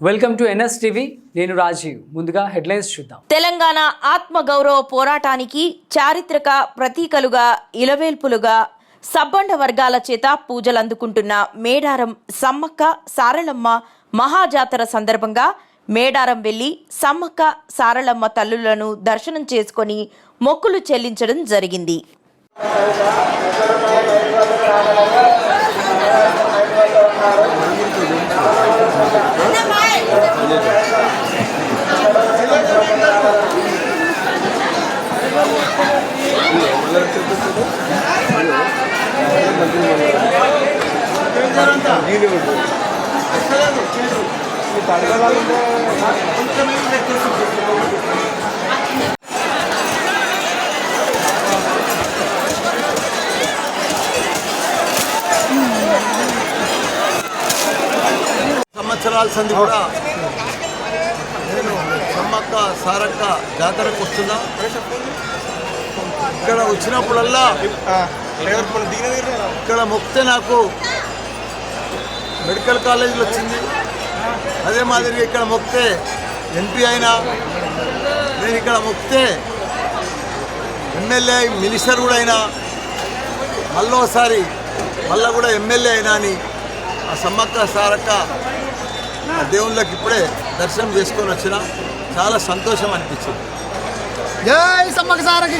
Welcome to NS TV నేను రాజీవ్. ముందుగా headlines చూద్దాం. తెలంగాణ ఆత్మగౌరవ పోరాటానికి చారిత్రక ప్రతీకలుగా ఇలవేల్పులుగా సబ్బండ వర్గాల చేత పూజలు అందుకుంటున్న మేడారం సమ్మక్క సారళమ్మ మహాజాతర సందర్భంగా మేడారం వెళ్ళి సమ్మక్క సారళమ్మ తల్లులను దర్శనం చేసుకొని మొక్కులు చెల్లించడం జరిగింది. సంవత్సరాల సంధి కూడా సమ్మక్క సారక్క జాతరకు వస్తున్నా ఇక్కడ వచ్చినప్పుడల్లా ఇక్కడ మొక్కితే నాకు మెడికల్ కాలేజీలో వచ్చింది. అదే మాదిరిగా ఇక్కడ మొక్కితే ఎంపీ అయినా నేను ఇక్కడ మొక్కితే ఎమ్మెల్యే మినిస్టర్ కూడా అయినా మళ్ళోసారి మళ్ళా కూడా ఎమ్మెల్యే అయినా అని ఆ సమ్మక్క సారక్క దేవుళ్ళకి ఇప్పుడే దర్శనం చేసుకొని వచ్చిన. చాలా సంతోషం అనిపించింది. జై సమ్మక సారకి